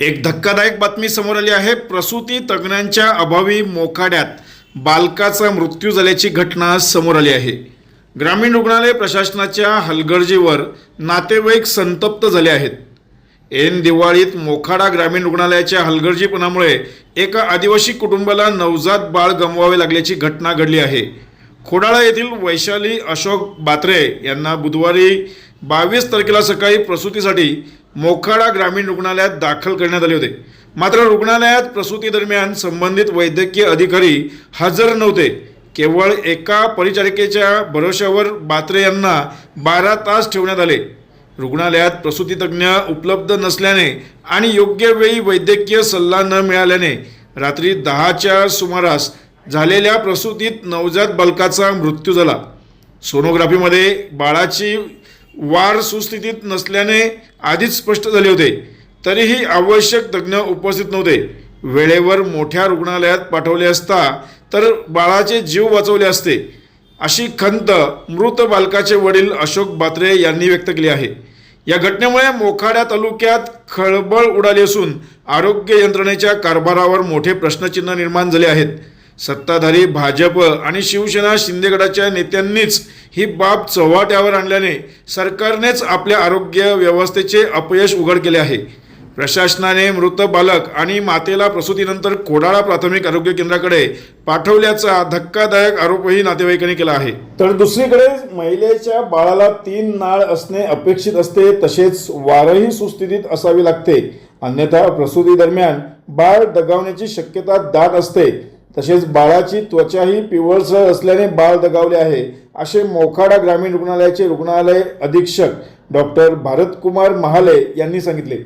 एक धक्कादायक बातमी समोर आली आहे. प्रसूती तज्ज्ञांच्या अभावी मोखाड्यात बालकाचा मृत्यू झाल्याची घटना समोर आली आहे. ग्रामीण रुग्णालय प्रशासनाच्या हलगर्जीवर नातेवाईक संतप्त झाले आहेत. ऐन दिवाळीत मोखाडा ग्रामीण रुग्णालयाच्या हलगर्जीपणामुळे एका आदिवासी कुटुंबाला नवजात बाळ गमवावे लागल्याची घटना घडली आहे. खोडाळा येथील वैशाली अशोक बात्रे यांना बुधवारी बावीस तारखेला सकाळी प्रसूतीसाठी मोखाडा ग्रामीण रुग्णालयात दाखल करण्यात आले होते. मात्र रुग्णालयात प्रसूतीदरम्यान संबंधित वैद्यकीय अधिकारी हजर नव्हते. केवळ एका परिचारिकेच्या भरोश्यावर बात्रे यांना बारा तास ठेवण्यात आले. रुग्णालयात प्रसूतीतज्ञ उपलब्ध नसल्याने आणि योग्य वेळी वैद्यकीय सल्ला न मिळाल्याने रात्री दहाच्या सुमारास झालेल्या प्रसूतीत नवजात बालकाचा मृत्यू झाला. सोनोग्राफीमध्ये बाळाची वार सुस्थितीत नसल्याने आधीच स्पष्ट झाले होते. तरीही आवश्यक तज्ज्ञ उपस्थित नव्हते. वेळेवर मोठ्या रुग्णालयात पाठवले असता तर बाळाचे जीव वाचवले असते. अशी खंत मृत बालकाचे वडील अशोक बात्रे यांनी व्यक्त केली आहे. या घटनेमुळे मोखाड्या तालुक्यात खळबळ उडाली असून आरोग्य यंत्रणेच्या कारभारावर मोठे प्रश्नचिन्ह निर्माण झाले आहेत. सत्ताधारी भाजप आणि शिवसेना शिंदेगडाच्या नेत्यांनीच ही बाब चव्हाट्यावर आणल्याने सरकारनेच आपल्या आरोग्य व्यवस्थेचे अपयश उघड केले आहे. प्रशासनाने मृत बालक आणि मातेला प्रसूतीनंतर कोडाळा प्राथमिक आरोग्य केंद्राकडे पाठवल्याचा धक्कादायक आरोपही नातेवाईकांनी केला आहे. तर दुसरीकडे महिलेच्या बाळाला तीन नाळ असणे अपेक्षित असते तसेच वारही सुस्थितीत असावी लागते. अन्यथा प्रसूती दरम्यान बाळ दगावण्याची शक्यता दाट असते. तसेच बाळाची त्वचाही पिवळसर असल्याने बाळ दगावले आहे असे मोखाडा ग्रामीण रुग्णालयाचे रुग्णालय अधीक्षक डॉक्टर भारतकुमार महाले यांनी सांगितले.